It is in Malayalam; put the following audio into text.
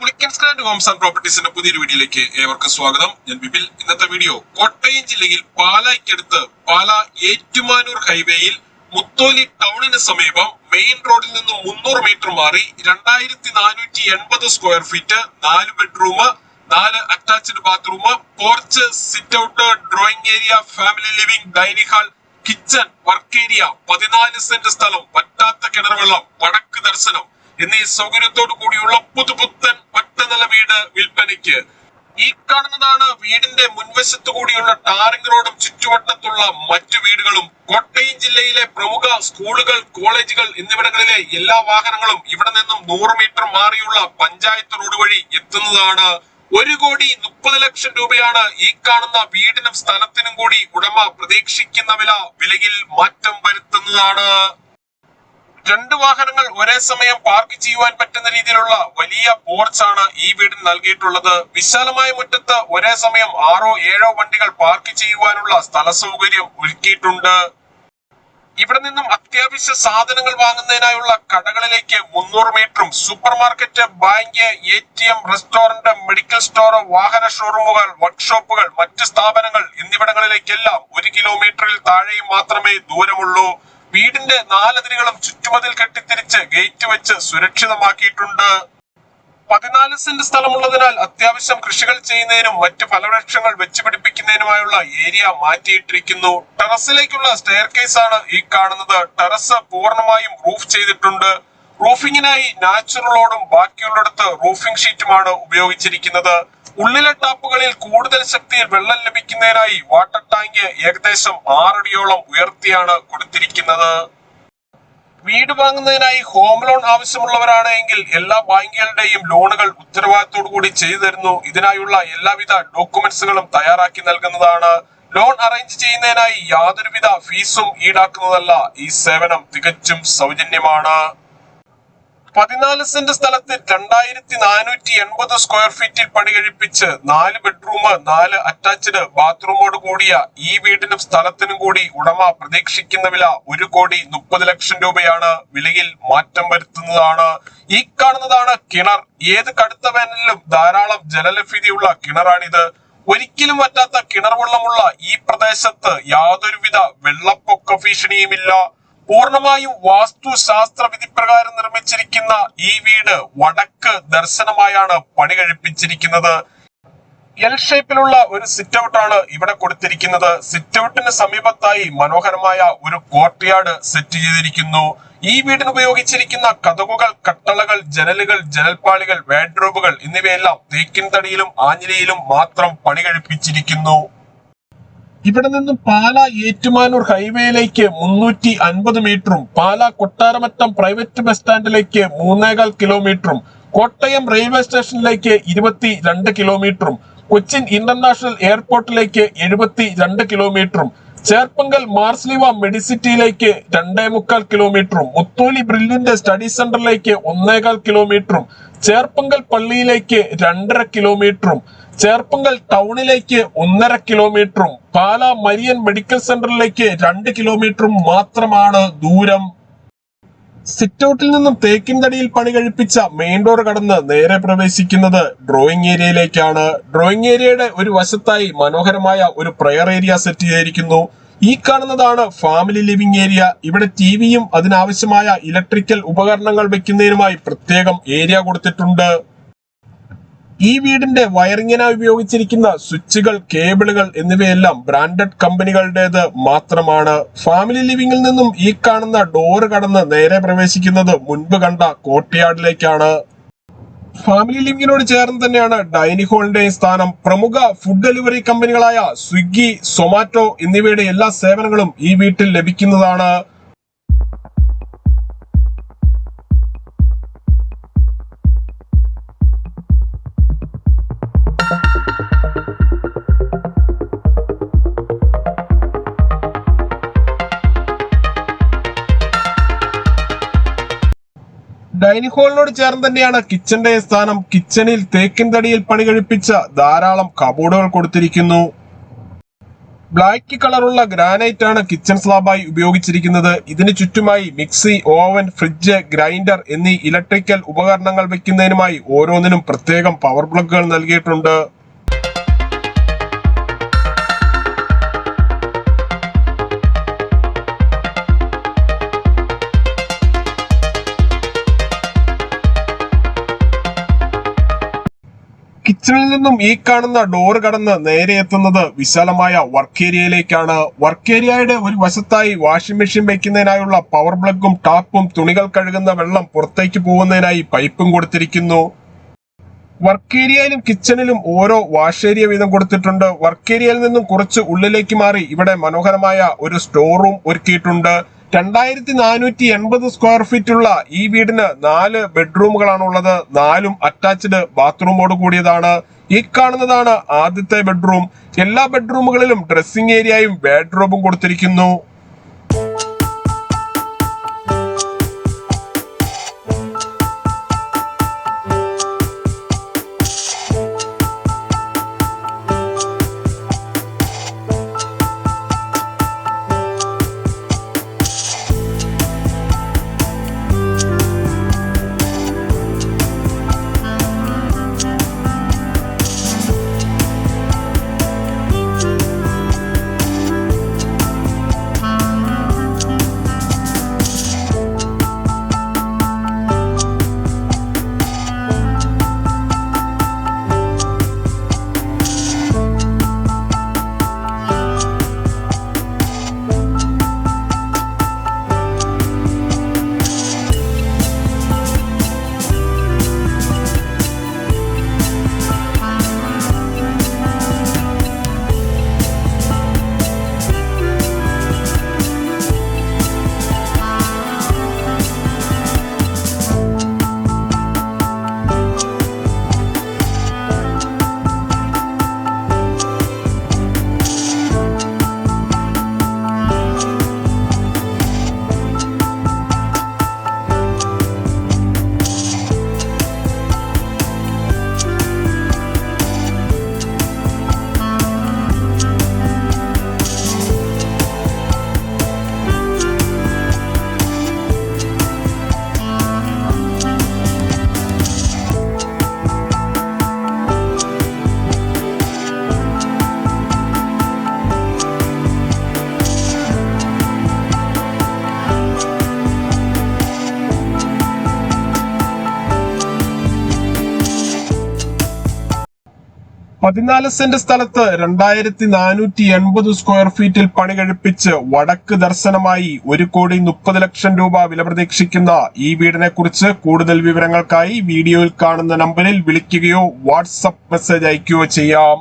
പുളിക്കൻസ് ഗ്രാൻഡ് ഹോംസ് ആൻഡ് പ്രോപ്പർട്ടീസിന്റെ പുതിയൊരു വീഡിയോയിലേക്ക് ഏവർക്കും സ്വാഗതം. ഞാൻ ബിപിൽ ഇന്നത്തെ വീഡിയോ കോട്ടയം ജില്ലയിൽ പാലായ്ക്കടുത്ത് പാല ഏറ്റുമാനൂർ ഹൈവേയിൽ മുത്തോലി ടൗണിന് സമീപം മെയിൻ റോഡിൽ നിന്ന് മുന്നൂറ് മീറ്റർ മാറി രണ്ടായിരത്തി നാനൂറ്റി എൺപത് സ്ക്വയർ ഫീറ്റ് നാല് ബെഡ്റൂം നാല് attached bathroom porch sit out drawing area family living dining hall kitchen work area പതിനാല് സെന്റ് സ്ഥലം പറ്റാത്ത കിണർ വെള്ളം വടക്ക് ദർശനം എന്നീ സൗകര്യത്തോടു കൂടിയുള്ള ഒറ്റനില വിൽപ്പനയ്ക്ക് ഈ കാണുന്നതാണ് വീടിന്റെ മുൻവശത്തു കൂടിയുള്ള ടാറിംഗ് റോഡും ചുറ്റുവട്ടത്തുള്ള മറ്റു വീടുകളും. കോട്ടയം ജില്ലയിലെ പ്രമുഖ സ്കൂളുകൾ കോളേജുകൾ എന്നിവിടങ്ങളിലെ എല്ലാ വാഹനങ്ങളും ഇവിടെ നിന്നും നൂറ് മീറ്റർ മാറിയുള്ള പഞ്ചായത്ത് റോഡ് വഴി എത്തുന്നതാണ്. ഒരു കോടി മുപ്പത് ലക്ഷം രൂപയാണ് ഈ കാണുന്ന വീടിനും സ്ഥലത്തിനും കൂടി ഉടമ പ്രതീക്ഷിക്കുന്ന വില. വിലയിൽ മാറ്റം വരുത്തുന്നതാണ്. രണ്ട് വാഹനങ്ങൾ ഒരേ സമയം പാർക്ക് ചെയ്യുവാൻ പറ്റുന്ന രീതിയിലുള്ള വലിയ പോർച്ച് ആണ് ഈ വീടിന് നൽകിയിട്ടുള്ളത്. വിശാലമായ മുറ്റത്ത് ഒരേ സമയം ആറോ ഏഴോ വണ്ടികൾ പാർക്ക് ചെയ്യുവാനുള്ള സ്ഥല സൗകര്യം ഒരുക്കിയിട്ടുണ്ട്. ഇവിടെ നിന്നും അത്യാവശ്യ സാധനങ്ങൾ വാങ്ങുന്നതിനായുള്ള കടകളിലേക്ക് മുന്നൂറ് മീറ്ററും super market bank A T M restaurant medical store വാഹന ഷോറൂമുകൾ വർക്ക്ഷോപ്പുകൾ മറ്റ് സ്ഥാപനങ്ങൾ എന്നിവിടങ്ങളിലേക്കെല്ലാം ഒരു കിലോമീറ്ററിൽ താഴെയും മാത്രമേ ദൂരമുള്ളൂ. വീടിന്റെ നാലതിരുകളും ചുറ്റുമതിൽ കെട്ടിത്തിരിച്ച് ഗേറ്റ് വെച്ച് സുരക്ഷിതമാക്കിയിട്ടുണ്ട്. പതിനാല് സെന്റ് സ്ഥലമുള്ളതിനാൽ അത്യാവശ്യം കൃഷികൾ ചെയ്യുന്നതിനും മറ്റ് ഫലവൃക്ഷങ്ങൾ വെച്ചുപിടിപ്പിക്കുന്നതിനുമായുള്ള ഏരിയ മാറ്റിയിട്ടിരിക്കുന്നു. ടെറസിലേക്കുള്ള സ്റ്റെയർ കേസ് ആണ് ഈ കാണുന്നത്. ടെറസ് പൂർണമായും റൂഫ് ചെയ്തിട്ടുണ്ട്. റൂഫിങ്ങിനായി നാച്ചുറലോടും ബാക്കിയുള്ളിടത്ത് റൂഫിംഗ് ഷീറ്റുമാണ് ഉപയോഗിച്ചിരിക്കുന്നത്. ഉള്ളിലെ ടാപ്പുകളിൽ കൂടുതൽ ശക്തിയിൽ വെള്ളം ലഭിക്കുന്നതിനായി വാട്ടർ ടാങ്ക് ഏകദേശം ആറടിയോളം ഉയർത്തിയാണ് കൊടുത്തിരിക്കുന്നത്. വീട് വാങ്ങുന്നതിനായി ഹോം ലോൺ ആവശ്യമുള്ളവരാണ് എങ്കിൽ എല്ലാ ബാങ്കുകളുടെയും ലോണുകൾ ഉത്തരവാദിത്തോടു കൂടി ചെയ്തു തരുന്നു. ഇതിനായുള്ള എല്ലാവിധ ഡോക്യുമെന്റ്സുകളും തയ്യാറാക്കി നൽകുന്നതാണ്. ലോൺ അറേഞ്ച് ചെയ്യുന്നതിനായി യാതൊരുവിധ ഫീസും ഈടാക്കുന്നതല്ല ഈ സേവനം തികച്ചും സൗജന്യമാണ്. പതിനാല് സെന്റ് സ്ഥലത്ത് രണ്ടായിരത്തി നാനൂറ്റി എൺപത് സ്ക്വയർ ഫീറ്റിൽ പണി കഴിപ്പിച്ച് നാല് ബെഡ്റൂം നാല് അറ്റാച്ച്ഡ് ബാത്റൂമോട് കൂടിയ ഈ വീടിനും സ്ഥലത്തിനും കൂടി ഉടമ പ്രതീക്ഷിക്കുന്ന വില ഒരു കോടി മുപ്പത് ലക്ഷം രൂപയാണ് വിലയിൽ മാറ്റം വരുത്തുന്നതാണ്. ഈ കാണുന്നതാണ് കിണർ. ഏത് കടുത്ത വേനലിലും ധാരാളം ജലലഭ്യതയുള്ള കിണറാണിത്. ഒരിക്കലും വറ്റാത്ത കിണർ വെള്ളമുള്ള ഈ പ്രദേശത്ത് യാതൊരുവിധ വെള്ളപ്പൊക്ക ഭീഷണിയുമില്ല. പൂർണമായും വാസ്തുശാസ്ത്ര വിധി പ്രകാരം നിർമ്മിച്ചിരിക്കുന്ന ഈ വീട് വടക്ക് ദർശനമായാണ് പണി കഴിപ്പിച്ചിരിക്കുന്നത് എൽ ഷേപ്പിലുള്ള ഒരു സിറ്റ് ഔട്ട് ആണ് ഇവിടെ കൊടുത്തിരിക്കുന്നത്. സിറ്റ് ഔട്ടിന് സമീപത്തായി മനോഹരമായ ഒരു കോർട്ട്യാർഡ് സെറ്റ് ചെയ്തിരിക്കുന്നു. ഈ വീടിന് ഉപയോഗിച്ചിരിക്കുന്ന കതകുകൾ കട്ടളകൾ ജനലുകൾ ജനൽപ്പാളികൾ വാഡ്രോബുകൾ എന്നിവയെല്ലാം തേക്കിൻ തടിയിലും ആഞ്ഞിലയിലും മാത്രം പണി കഴിപ്പിച്ചിരിക്കുന്നു ഇവിടെ നിന്നും പാല ഏറ്റുമാനൂർ ഹൈവേയിലേക്ക് മുന്നൂറ്റി അൻപത് മീറ്ററും പാല കൊട്ടാരമറ്റം പ്രൈവറ്റ് ബസ് സ്റ്റാൻഡിലേക്ക് മൂന്നേകാൽ കിലോമീറ്ററും കോട്ടയം റെയിൽവേ സ്റ്റേഷനിലേക്ക് ഇരുപത്തി രണ്ട് കിലോമീറ്ററും കൊച്ചിൻ ഇന്റർനാഷണൽ എയർപോർട്ടിലേക്ക് എഴുപത്തി രണ്ട് കിലോമീറ്ററും ചേർപ്പങ്കൽ മാർസ്ലിവ മെഡിസിറ്റിയിലേക്ക് രണ്ടേ മുക്കാൽ കിലോമീറ്ററും മുത്തോലി ബ്രില്ലിന്റെ സ്റ്റഡി സെന്ററിലേക്ക് ഒന്നേകാൽ കിലോമീറ്ററും ചേർപ്പങ്കൽ പള്ളിയിലേക്ക് രണ്ടര കിലോമീറ്ററും ചേർപ്പങ്കൽ ടൗണിലേക്ക് ഒന്നര കിലോമീറ്ററും പാലാ മരിയൻ മെഡിക്കൽ സെന്ററിലേക്ക് രണ്ട് കിലോമീറ്ററും മാത്രമാണ് ദൂരം. സിറ്റൗട്ടിൽ നിന്നും തേക്കിൻതടിയിൽ പണി കഴിപ്പിച്ച മെയിൻ ഡോർ കടന്ന് നേരെ പ്രവേശിക്കുന്നത് ഡ്രോയിങ് ഏരിയയിലേക്കാണ് ഡ്രോയിങ് ഏരിയയുടെ ഒരു വശത്തായി മനോഹരമായ ഒരു പ്രയർ ഏരിയ സെറ്റ് ചെയ്തിരിക്കുന്നു. ഈ കാണുന്നതാണ് ഫാമിലി ലിവിംഗ് ഏരിയ ഇവിടെ ടി വിയും അതിനാവശ്യമായ ഇലക്ട്രിക്കൽ ഉപകരണങ്ങൾ വെക്കുന്നതിനുമായി പ്രത്യേകം ഏരിയ കൊടുത്തിട്ടുണ്ട്. ഈ വീടിന്റെ വയറിങ്ങിനായി ഉപയോഗിച്ചിരിക്കുന്ന സ്വിച്ചുകൾ കേബിളുകൾ എന്നിവയെല്ലാം ബ്രാൻഡഡ് കമ്പനികളുടേത് മാത്രമാണ്. ഫാമിലി ലിവിംഗിൽ നിന്നും ഈ കാണുന്ന ഡോറ് കടന്ന് നേരെ പ്രവേശിക്കുന്നത് മുൻപ് കണ്ട കോർട്ട്യാർഡിലേക്കാണ്. ഫാമിലി ലിവിംഗിനോട് ചേർന്ന് തന്നെയാണ് ഡൈനിങ് ഹാളിന്റെയും സ്ഥാനം. പ്രമുഖ ഫുഡ് ഡെലിവറി കമ്പനികളായ സ്വിഗ്ഗി സൊമാറ്റോ എന്നിവയുടെ എല്ലാ സേവനങ്ങളും ഈ വീട്ടിൽ ലഭിക്കുന്നതാണ്. ഡൈനിങ് ഹാളിനോട് ചേർന്ന് തന്നെയാണ് കിച്ചന്റെ സ്ഥാനം കിച്ചണിൽ തേക്കിൻ തടിയിൽ പണി കഴിപ്പിച്ച ധാരാളം കബോർഡുകൾ കൊടുത്തിരിക്കുന്നു. ബ്ലാക്ക് കളറുള്ള ഗ്രാനൈറ്റ് ആണ് കിച്ചൺ സ്ലാബായി ഉപയോഗിച്ചിരിക്കുന്നത്. ഇതിനു ചുറ്റുമായി മിക്സി ഓവൻ ഫ്രിഡ്ജ് ഗ്രൈൻഡർ എന്നീ ഇലക്ട്രിക്കൽ ഉപകരണങ്ങൾ വെക്കുന്നതിനുമായി ഓരോന്നിനും പ്രത്യേകം പവർ പ്ലഗുകൾ നൽകിയിട്ടുണ്ട്. കിച്ചണിൽ നിന്നും ഈ കാണുന്ന ഡോർ കടന്ന് നേരെ എത്തുന്നത് വിശാലമായ വർക്ക് ഏരിയയിലേക്കാണ് വർക്ക് ഏരിയയുടെ ഒരു വശത്തായി വാഷിംഗ് മെഷീൻ വെക്കുന്നതിനായുള്ള പവർ പ്ലഗും ടാപ്പും തുണികൾ കഴുകുന്ന വെള്ളം പുറത്തേക്ക് പോകുന്നതിനായി പൈപ്പും കൊടുത്തിരിക്കുന്നു. വർക്ക് ഏരിയയിലും കിച്ചണിലും ഓരോ വാഷ് ഏരിയ വീതം കൊടുത്തിട്ടുണ്ട്. വർക്ക് ഏരിയയിൽ നിന്നും കുറച്ച് ഉള്ളിലേക്ക് മാറി ഇവിടെ മനോഹരമായ ഒരു സ്റ്റോർ റൂം ഒരുക്കിയിട്ടുണ്ട്. രണ്ടായിരത്തി നാനൂറ്റി എൺപത് സ്ക്വയർ ഫീറ്റ് ഉള്ള ഈ വീടിന് നാല് ബെഡ്റൂമുകളാണ് ഉള്ളത് നാലും അറ്റാച്ച്ഡ് ബാത്റൂമോട് കൂടിയതാണ്. ഈ കാണുന്നതാണ് ആദ്യത്തെ ബെഡ്റൂം എല്ലാ ബെഡ്റൂമുകളിലും ഡ്രസ്സിംഗ് ഏരിയയും ബെഡ്റൂമും കൊടുത്തിരിക്കുന്നു. പതിനാല് സെന്റ് സ്ഥലത്ത് രണ്ടായിരത്തി നാനൂറ്റി എൺപത് സ്ക്വയർ ഫീറ്റിൽ പണി കഴിപ്പിച്ച് വടക്ക് ദർശനമായി ഒരു കോടി മുപ്പത് ലക്ഷം രൂപ വില പ്രതീക്ഷിക്കുന്ന ഈ വീടിനെ കുറിച്ച് കൂടുതൽ വിവരങ്ങൾക്കായി വീഡിയോയിൽ കാണുന്ന നമ്പറിൽ വിളിക്കുകയോ വാട്സപ്പ് മെസ്സേജ് അയക്കുകയോ ചെയ്യാം.